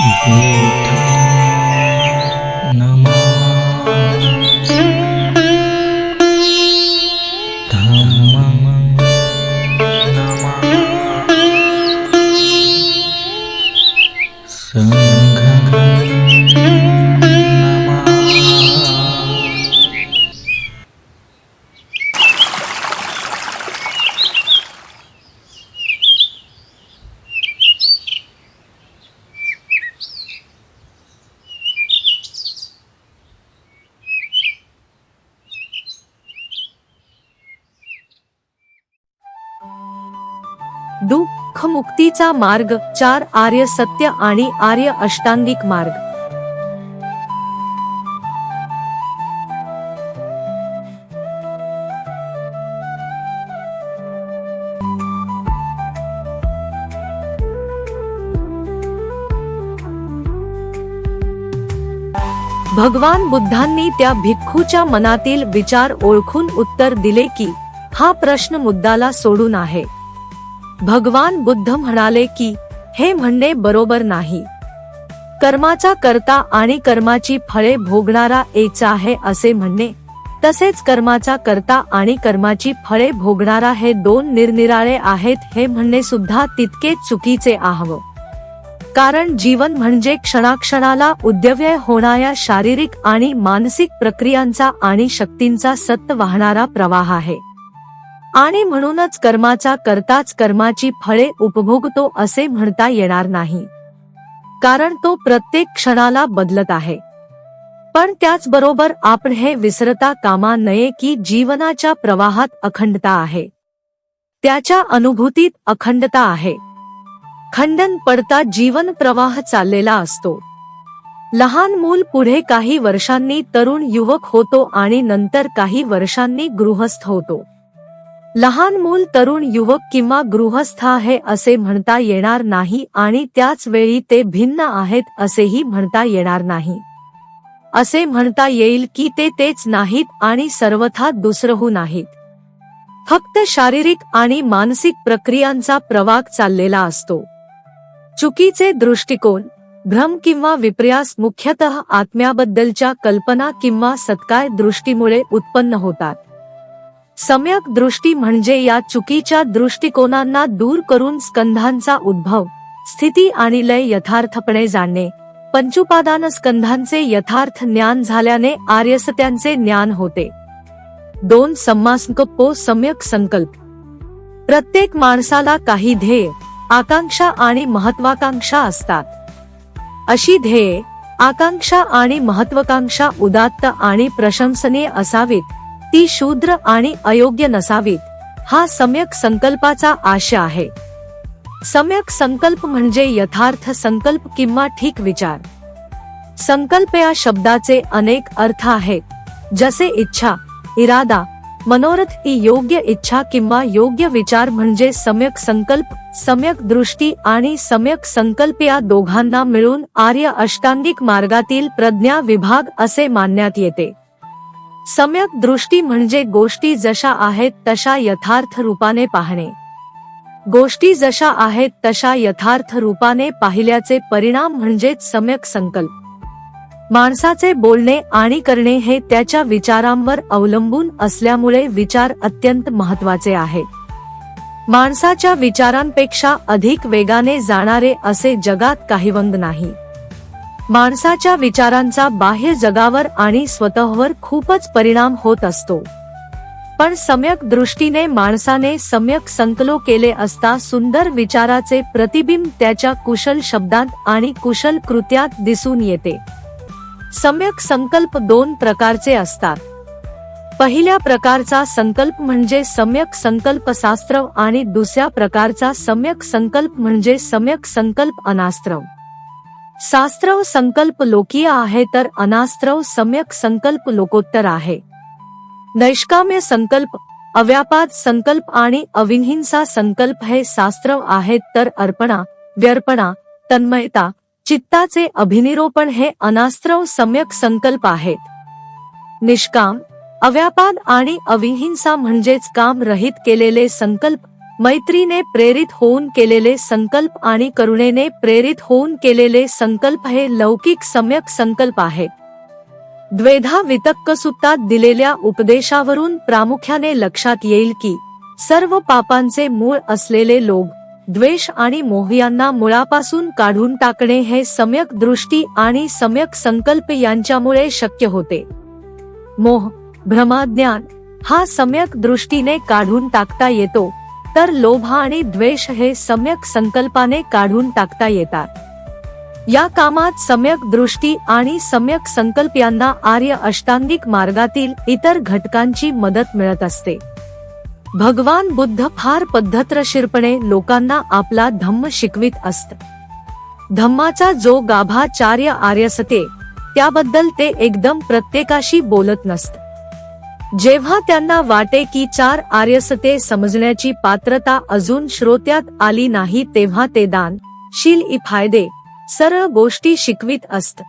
बुद्धं दुःख मुक्तीचा मार्ग चार आर्य सत्य आणि आर्य अष्टांगिक मार्ग. भगवान बुद्धांनी त्या भिक्खूच्या मनातील विचार ओळखून उत्तर दिले की हा प्रश्न मुद्दाला सोडून आहे. भगवान बुद्ध म्हणाले की हे म्हणणे बरोबर नाही. कर्माचा करता आणि कर्माची फळे भोगणारा एच आहे असे म्हणणे तसेच कर्माचा करता आणि कर्माची फळे भोगणारा हे दोन निरनिराळे आहेत हे म्हणणे सुद्धा तितकेच चुकीचे आहावं. कारण जीवन म्हणजे क्षणाक्षणाला उद्यव्यय होणाऱ्या शारीरिक आणि मानसिक प्रक्रियांचा आणि शक्तींचा सत्त वाहणारा प्रवाह आहे. आणि म्हणूनच कर्माचा करताच कर्माची फळे उपभोगतो असे म्हणता येणार नाही. कारण तो प्रत्येक क्षणाला बदलत आहे. पण त्याचबरोबर आपण हे विसरता कामा नये की जीवनाच्या प्रवाहात अखंडता आहे. त्याच्या अनुभूतीत अखंडता आहे. खंडन पडता जीवन प्रवाह चाललेला असतो. लहान मूल पुढे काही वर्षांनी तरुण युवक होतो आणि नंतर काही वर्षांनी गृहस्थ होतो. लहान मूल तरुण युवक किंवा गृहस्थ आहे असे म्हणता येणार नाही आणि त्याच वेळी ते भिन्न आहेत असेही म्हणता येणार नाही. असे म्हणता येईल की ते तेच नाहीत आणि सर्वथा दुसरहू नाहीत. फक्त शारीरिक आणि मानसिक प्रक्रियांचा प्रवाग चाललेला असतो. चुकीचे दृष्टिकोन भ्रम किंवा विपर्यास मुख्यतः आत्म्याबद्दलच्या कल्पना किंवा सत्काय दृष्टीमुळे उत्पन्न होतात. सम्यक दृष्टी म्हणजे या चुकीच्या दृष्टिकोनांना दूर करून स्कंधांचा उद्भव स्थिती आणि लय यथार्थपणे जाणणे. पंचुपादान स्कंधांचे यथार्थ ज्ञान झाल्याने आर्यसत्यांचे ज्ञान होते. दोन सम्मासंकल्पो सम्यक संकल्प. प्रत्येक माणसाला काही ध्येय आकांक्षा आणि महत्वाकांक्षा असतात. अशी ध्येय आकांक्षा आणि महत्वाकांक्षा उदात्त आणि प्रशंसनीय असावीत. ती शूद्र आणि अयोग्य नसावीत. हा सम्यक संकल्पाचा आशय आहे. सम्यक संकल्प म्हणजे यथार्थ संकल्प किंवा ठीक विचार. संकल्प या शब्दाचे अनेक अर्थ आहेत. जसे इच्छा इरादा मनोरथ ही योग्य इच्छा किंवा योग्य विचार म्हणजे सम्यक संकल्प सम्यक दृष्टी आणि सम्यक संकल्प या दोघांना मिळून आर्य अष्टांगिक मार्गातील प्रज्ञा विभाग असे मानण्यात येते. सम्यक दृष्टी म्हणजे गोष्टी जशा आहेत तशा यथार्थ रूपाने पाहणे. गोष्टी जशा आहेत तशा यथार्थ रूपाने पाहिल्याचे परिणाम म्हणजेच सम्यक संकल्प. माणसाचे बोलणे आणि करणे हे त्याच्या विचारांवर अवलंबून असल्यामुळे विचार अत्यंत महत्त्वाचे आहे. माणसाच्या विचारांपेक्षा अधिक वेगाने जाणारे असे जगात काही वंग नाही. माणसाच्या विचारांचा बाह्य जगावर आणि स्वतःवर खूपच परिणाम होत असतो. पण सम्यक दृष्टीने माणसाने सम्यक संकलो केले असता सुंदर विचाराचे प्रतिबिंब त्याच्या कुशल शब्दात आणि कुशल कृत्यात दिसून येते. सम्यक संकल्प दोन प्रकारचे असतात. पहिल्या प्रकारचा संकल्प म्हणजे सम्यक संकल्प शास्त्र आणि दुसऱ्या प्रकारचा सम्यक संकल्प म्हणजे सम्यक संकल्प अनास्त्रव शास्त्रव संकल्प लोकीय आहे तर अनास्त्रव सम्यक संकल्प लोकोत्तर आहे. नैष्काम्य संकल्प अव्यापाद संकल्प आणि अविहिंसा संकल्प हे शास्त्रव आहेत तर अर्पणा व्यर्पणा तन्मयता चित्ताचे अभिनिरोपण हे अनास्त्रव सम्यक संकल्प आहेत. निष्काम अव्यापाद आणि अविहिंसा म्हणजेच काम रहित केलेले संकल्प मैत्रीने प्रेरित होऊन केलेले संकल्प आणि करुणेने प्रेरित होऊन केलेले संकल्प हे लौकिक सम्यक संकल्प आहेत द्वेधा वितक्क सुत्तात दिलेल्या उपदेशावरून प्रामुख्याने लक्षात येईल की सर्व पापांचे मूळ असलेले लोभ द्वेष आणि मोह यांना मुळापासून काढून टाकणे हे सम्यक दृष्टी आणि सम्यक संकल्प यांच्यामुळे शक्य होते. मोह भ्रमाज्ञान हा सम्यक दृष्टीने काढून टाकता येतो तर लोभ आणि द्वेष हे सम्यक संकल्पाने काढून टाकता येतात. या कामात सम्यक दृष्टी आणि सम्यक संकल्प यांना आर्य अष्टांगिक मार्गातील इतर घटकांची मदत मिळत असते. भगवान बुद्ध फार पद्धतशीरपणे लोकांना आपला धम्म शिकवित असत. धम्माचा जो गाभाचार्य आर्यसते त्याबद्दल ते एकदम प्रत्येकाशी बोलत नसत. जेव्हा त्यांना वाटे की चार आर्यसते समजण्याची पात्रता अजून श्रोत्यात आली नाही तेव्हा ते दान शील इ फायदे सरळ गोष्टी शिकवित असत.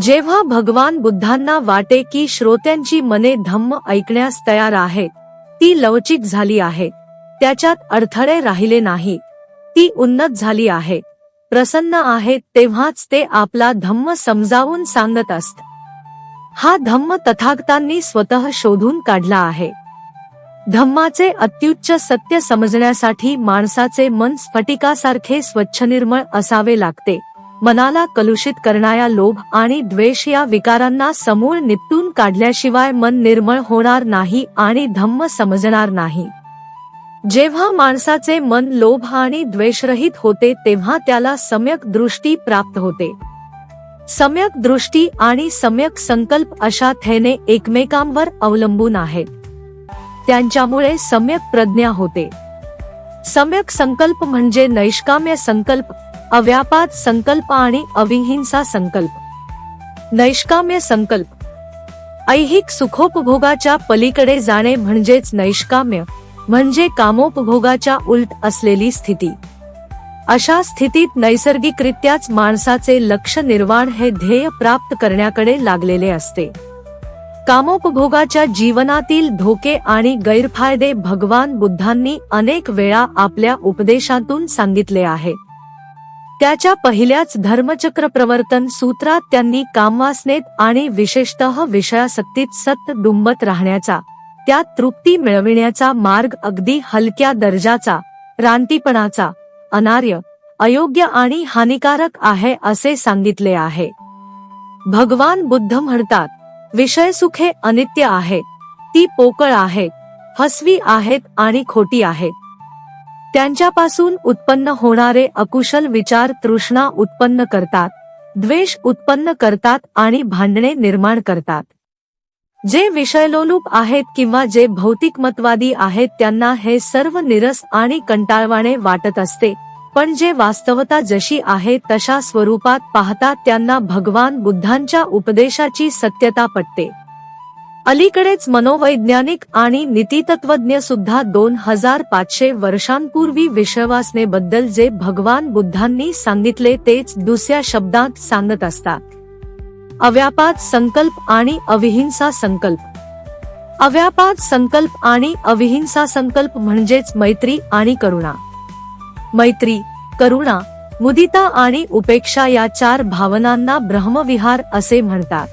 जेव्हा भगवान बुद्धांना वाटे की श्रोत्यांची मने धम्म ऐकण्यास तयार आहेत ती लवचिक झाली आहे त्याच्यात अडथळे राहिले नाही ती उन्नत झाली आहे प्रसन्न आहेत तेव्हाच ते आपला धम्म समजावून सांगत असत. हा धम्म तथागतांनी स्वतः शोधून काढला आहे. धम्माचे अत्युच्च सत्य समजण्यासाठी माणसाचे मन स्फटिकासारखे स्वच्छ निर्मळ असावे लागते. मनाला कलुषित करणाऱ्या लोभ आणि द्वेष या विकारांना समूळ निपटून काढल्याशिवाय मन निर्मळ होणार नाही आणि धम्म समजणार नाही. जेव्हा माणसाचे मन लोभ आणि द्वेषरहित होते तेव्हा त्याला सम्यक दृष्टी प्राप्त होते. सम्यक दृष्टी आणि सम्यक संकल्प अशा थेने एकमेकांवर अवलंबून आहेत. त्यांच्यामुळे सम्यक प्रज्ञा होते. सम्यक संकल्प म्हणजे नैष्काम्य संकल्प अव्यापात संकल्प आणि अविहिंसा संकल्प. नैष्काम्य संकल्प. ऐहिक सुखोपभोगाच्या पलीकडे जाणे म्हणजेच नैष्काम्य म्हणजे कामोपभोगाच्या उलट असलेली स्थिती. अशा स्थितीत नैसर्गिकरित्याच माणसाचे लक्ष निर्वाण हे ध्येय प्राप्त करण्याकडे लागलेले असते. कामोपभोगाच्या जीवनातील धोके आणि गैरफायदे भगवान बुद्धांनी अनेक वेळा आपल्या उपदेशातून सांगितले आहे. त्याच्या पहिल्याच धर्मचक्र प्रवर्तन सूत्रात त्यांनी कामवासनेत आणि विशेषतः विषयासक्तीत सत डुंबत राहण्याचा त्यात तृप्ती मिळविण्याचा मार्ग अगदी हलक्या दर्जाचा रानटीपणाचा अनार्य अयोग्य आणि हानिकारक आहे असे सांगितले आहे. भगवान बुद्ध म्हणतात विषय सुखे अनित्य आहेत ती पोकळ आहे फसवी आहेत आणि खोटी आहेत त्यांच्यापासून उत्पन्न होणारे अकुशल विचार तृष्णा उत्पन्न करतात द्वेष उत्पन्न करतात आणि भांडणे निर्माण करतात. जे विषयलोलूप आहेत किंवा जे भौतिकमतवादी आहेत त्यांना हे सर्व निरस आणि कंटाळवाणे वाटत असते. पण जे वास्तवता जशी आहे तशा स्वरूपात पाहतात त्यांना भगवान बुद्धांच्या उपदेशाची सत्यता पटते. अलीकडेच मनोवैज्ञानिक आणि नीतीतत्वज्ञ सुद्धा दोन हजार पाचशे वर्षांपूर्वी विश्वासनेबद्दल जे भगवान बुद्धांनी सांगितले तेच दुसऱ्या शब्दात सांगत असतात. अव्यापात संकल्प आणि अविहिंसा संकल्प. अव्यापात संकल्प आणि अविहिंसा संकल्प म्हणजेच मैत्री आणि करुणा. मैत्री करुणा मुदिता आणि उपेक्षा या चार भावनांना ब्रह्मविहार असे म्हणतात.